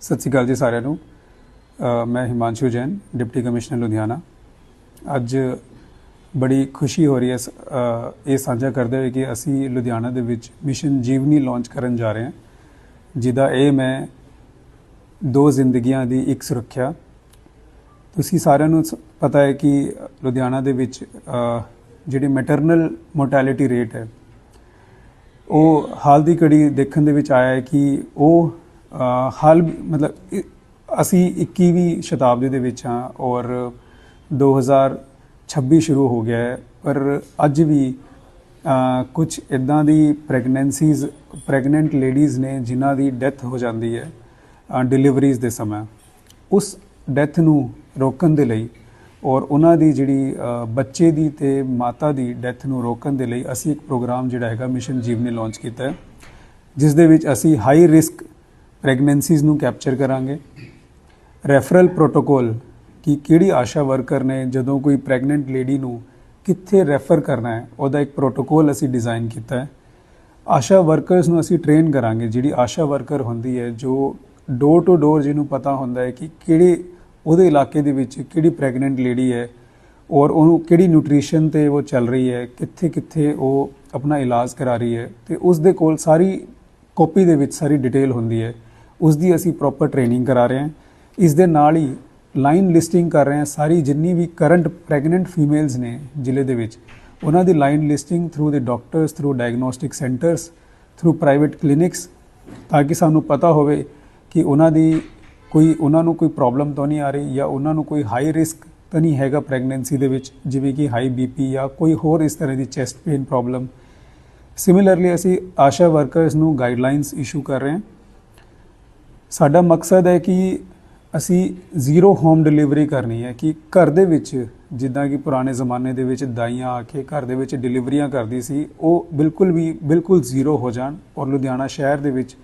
ਸਤਿ ਸ਼੍ਰੀ ਅਕਾਲ ਜੀ ਸਾਰਿਆਂ ਨੂੰ। ਮੈਂ ਹਿਮਾਂਸ਼ੂ ਜੈਨ, ਡਿਪਟੀ ਕਮਿਸ਼ਨਰ ਲੁਧਿਆਣਾ। ਅੱਜ ਬੜੀ ਖੁਸ਼ੀ ਹੋ ਰਹੀ ਹੈ ਸ- ਇਹ ਸਾਂਝਾ ਕਰਦੇ ਹੋਏ ਕਿ ਅਸੀਂ ਲੁਧਿਆਣਾ ਦੇ ਵਿੱਚ ਮਿਸ਼ਨ ਜੀਵਨੀ ਲਾਂਚ ਕਰਨ ਜਾ ਰਹੇ ਹਾਂ, ਜਿਹਦਾ ਏਮ ਹੈ ਦੋ ਜ਼ਿੰਦਗੀਆਂ ਦੀ ਇੱਕ ਸੁਰੱਖਿਆ। ਤੁਸੀਂ ਸਾਰਿਆਂ ਨੂੰ ਸ- ਪਤਾ ਹੈ ਕਿ ਲੁਧਿਆਣਾ ਦੇ ਵਿੱਚ ਜਿਹੜੀ ਮੈਟਰਨਲ ਮੋਰਟੈਲਿਟੀ ਰੇਟ ਹੈ, ਉਹ ਹਾਲ ਦੀ ਘੜੀ ਦੇਖਣ ਦੇ ਵਿੱਚ ਆਇਆ ਹੈ ਕਿ ਉਹ ਹਾਲ ਮਤਲਬ ਇ- ਅਸੀਂ 21ਵੀਂ ਸ਼ਤਾਬਦੀ ਦੇ ਵਿੱਚ ਹਾਂ ਔਰ 2026 ਸ਼ੁਰੂ ਹੋ ਗਿਆ ਹੈ, ਪਰ ਅੱਜ ਵੀ ਕੁਝ ਇਦਾਂ ਦੀ ਪ੍ਰੈਗਨੈਂਸੀਜ਼ ਪ੍ਰੈਗਨੈਂਟ ਲੇਡੀਜ਼ ਨੇ ਜਿਨ੍ਹਾਂ ਦੀ ਡੈਥ ਹੋ ਜਾਂਦੀ ਹੈ ਡਿਲੀਵਰੀਜ਼ ਦੇ ਸਮੇਂ। ਉਸ ਡੈਥ ਨੂੰ ਰੋਕਣ ਦੇ ਲਈ ਔਰ ਉਹਨਾਂ ਦੀ ਜਿਹੜੀ ਬੱਚੇ ਦੀ ਤੇ ਮਾਤਾ ਦੀ ਡੈਥ ਨੂੰ ਰੋਕਣ ਦੇ ਲਈ ਅਸੀਂ ਇੱਕ ਪ੍ਰੋਗਰਾਮ ਜਿਹੜਾ ਹੈਗਾ ਮਿਸ਼ਨ ਜੀਵਨੀ ਲਾਂਚ ਕੀਤਾ ਹੈ, ਜਿਸ ਦੇ ਵਿੱਚ ਅਸੀਂ ਹਾਈ ਰਿਸਕ ਪ੍ਰੈਗਨੈਂਸੀਜ਼ ਨੂੰ ਕੈਪਚਰ ਕਰਾਂਗੇ। ਰੈਫਰਲ ਪ੍ਰੋਟੋਕੋਲ ਕਿ ਕਿਹੜੀ ਆਸ਼ਾ ਵਰਕਰ ਨੇ, ਜਦੋਂ ਕੋਈ ਪ੍ਰੈਗਨੈਂਟ ਲੇਡੀ ਨੂੰ ਕਿੱਥੇ ਰੈਫਰ ਕਰਨਾ ਹੈ, ਉਹਦਾ ਇੱਕ ਪ੍ਰੋਟੋਕੋਲ ਅਸੀਂ ਡਿਜ਼ਾਈਨ ਕੀਤਾ ਹੈ। ਆਸ਼ਾ ਵਰਕਰਸ ਨੂੰ ਅਸੀਂ ਟ੍ਰੇਨ ਕਰਾਂਗੇ, ਜਿਹੜੀ ਆਸ਼ਾ ਵਰਕਰ ਹੁੰਦੀ ਹੈ, ਜੋ ਡੋਰ ਟੂ ਡੋਰ ਜਿਹਨੂੰ ਪਤਾ ਹੁੰਦਾ ਹੈ ਕਿ ਕਿਹੜੇ ਉਹਦੇ ਇਲਾਕੇ ਦੇ ਵਿੱਚ ਕਿਹੜੀ ਪ੍ਰੈਗਨੈਂਟ ਲੇਡੀ ਹੈ ਔਰ ਉਹਨੂੰ ਕਿਹੜੀ ਨਿਊਟ੍ਰੀਸ਼ਨ ਤੇ ਉਹ ਚੱਲ ਰਹੀ ਹੈ ਕਿੱਥੇ ਕਿੱਥੇ ਉਹ ਆਪਣਾ ਇਲਾਜ ਕਰਾ ਰਹੀ ਹੈ ਤੇ ਉਸ ਦੇ ਕੋਲ ਸਾਰੀ ਕਾਪੀ ਦੇ ਵਿੱਚ ਸਾਰੀ ਡਿਟੇਲ ਹੁੰਦੀ ਹੈ। ਉਸ ਦੀ ਅਸੀਂ ਪ੍ਰੋਪਰ ਟ੍ਰੇਨਿੰਗ ਕਰਾ ਰਹੇ ਹਾਂ। ਇਸ ਦੇ ਨਾਲ ਹੀ ਲਾਈਨ ਲਿਸਟਿੰਗ ਕਰ ਰਹੇ ਹਾਂ ਸਾਰੀ ਜਿੰਨੀ ਵੀ ਕਰੰਟ ਪ੍ਰੈਗਨੈਂਟ ਫੀਮੇਲਸ ਨੇ ਜ਼ਿਲ੍ਹੇ ਦੇ ਵਿੱਚ। ਉਹਨਾਂ ਦੀ ਲਾਈਨ ਲਿਸਟਿੰਗ ਥਰੂ ਦੇ doctors through diagnostic centres through private clinics ਤਾਂ ਕਿ ਸਾਨੂੰ ਪਤਾ ਹੋਵੇ ਕਿ ਉਹਨਾਂ ਦੀ ਕੋਈ, ਉਹਨਾਂ ਨੂੰ ਕੋਈ ਪ੍ਰੋਬਲਮ ਤਾਂ ਨਹੀਂ ਆ ਰਹੀ ਜਾਂ ਉਹਨਾਂ ਨੂੰ ਕੋਈ ਹਾਈ ਰਿਸਕ ਤਾਂ ਨਹੀਂ ਹੈਗਾ ਪ੍ਰੈਗਨੈਂਸੀ ਦੇ ਵਿੱਚ, ਜਿਵੇਂ ਕਿ ਹਾਈ ਬੀਪੀ ਜਾਂ ਕੋਈ ਹੋਰ ਇਸ ਤਰ੍ਹਾਂ ਦੀ ਚੈਸਟ ਪੇਨ ਪ੍ਰੋਬਲਮ ਸਿਮਿਲਰਲੀ ਅਸੀਂ ਆਸ਼ਾ ਵਰਕਰਸ ਨੂੰ ਗਾਈਡਲਾਈਨਸ ਇਸ਼ੂ ਕਰ ਰਹੇ ਹਾਂ। ਸਾਡਾ ਮਕਸਦ ਹੈ ਕਿ ਅਸੀਂ ਜ਼ੀਰੋ ਹੋਮ ਡਿਲੀਵਰੀ ਕਰਨੀ ਹੈ ਕਿ ਘਰ ਦੇ ਵਿੱਚ ਜਿੱਦਾਂ ਕਿ ਪੁਰਾਣੇ ਜ਼ਮਾਨੇ ਦੇ ਵਿੱਚ ਦਾਈਆਂ ਆ ਕੇ ਘਰ ਦੇ ਵਿੱਚ ਡਿਲੀਵਰੀਆਂ ਕਰਦੀ ਸੀ, ਉਹ ਬਿਲਕੁਲ ਵੀ, ਬਿਲਕੁਲ ਜ਼ੀਰੋ ਹੋ ਜਾਣ ਔਰ ਲੁਧਿਆਣਾ ਸ਼ਹਿਰ ਦੇ ਵਿੱਚ,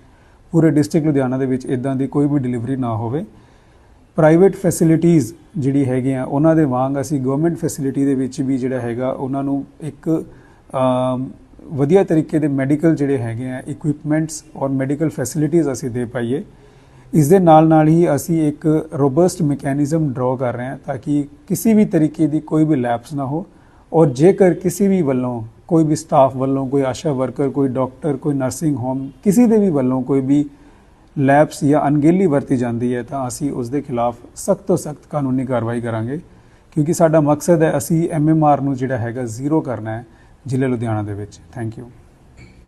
ਪੂਰੇ ਡਿਸਟ੍ਰਿਕਟ ਲੁਧਿਆਣਾ ਦੇ ਵਿੱਚ ਇਦਾਂ ਦੀ ਕੋਈ ਵੀ ਡਿਲੀਵਰੀ ਨਾ ਹੋਵੇ। ਪ੍ਰਾਈਵੇਟ ਫੈਸਿਲਿਟੀਆਂ ਜਿਹੜੀ ਹੈਗੀਆਂ, ਉਹਨਾਂ ਦੇ ਵਾਂਗ ਅਸੀਂ ਗਵਰਨਮੈਂਟ ਫੈਸਿਲਿਟੀ ਦੇ ਵਿੱਚ ਵੀ ਜਿਹੜਾ ਹੈਗਾ, ਉਹਨਾਂ ਨੂੰ ਇੱਕ ਵਧੀਆ ਤਰੀਕੇ ਦੇ ਮੈਡੀਕਲ ਜਿਹੜੇ ਹੈਗੇ ਆ ਇਕਵਿਪਮੈਂਟਸ ਔਰ ਮੈਡੀਕਲ ਫੈਸਿਲਿਟੀਆਂ ਅਸੀਂ ਦੇ ਪਾਈਏ। ਇਸ ਦੇ ਨਾਲ ਨਾਲ ਹੀ ਅਸੀਂ ਇੱਕ ਰੋਬਸਟ ਮੈਕੈਨਿਜ਼ਮ ਡਰਾ ਕਰ ਰਹੇ ਹਾਂ ਤਾਂ ਕਿ ਕਿਸੇ ਵੀ ਤਰੀਕੇ ਦੀ ਕੋਈ ਵੀ ਲੈਪਸ ਨਾ ਹੋ ਔਰ ਜੇਕਰ ਕਿਸੇ ਵੀ ਵੱਲੋਂ ਕੋਈ ਵੀ ਸਟਾਫ ਵੱਲੋਂ ਕੋਈ ਆਸ਼ਾ ਵਰਕਰ ਕੋਈ ਡਾਕਟਰ ਕੋਈ ਨਰਸਿੰਗ ਹੋਮ ਕਿਸੇ ਦੇ ਵੀ ਵੱਲੋਂ ਕੋਈ ਵੀ ਲੈਪਸ ਜਾਂ ਅਣਗਹਿਲੀ ਵਰਤੀ ਜਾਂਦੀ ਹੈ ਤਾਂ ਅਸੀਂ ਉਸ ਦੇ ਖਿਲਾਫ ਸਖਤ ਤੋਂ ਸਖਤ ਕਾਨੂੰਨੀ ਕਾਰਵਾਈ ਕਰਾਂਗੇ ਕਿਉਂਕਿ ਸਾਡਾ ਮਕਸਦ ਹੈ ਅਸੀਂ ਐਮਐਮਆਰ ਨੂੰ ਜਿਹੜਾ ਹੈਗਾ ਜ਼ੀਰੋ ਕਰਨਾ ਹੈ ਜ਼ਿਲ੍ਹੇ ਲੁਧਿਆਣਾ ਦੇ ਵਿੱਚ। Thank you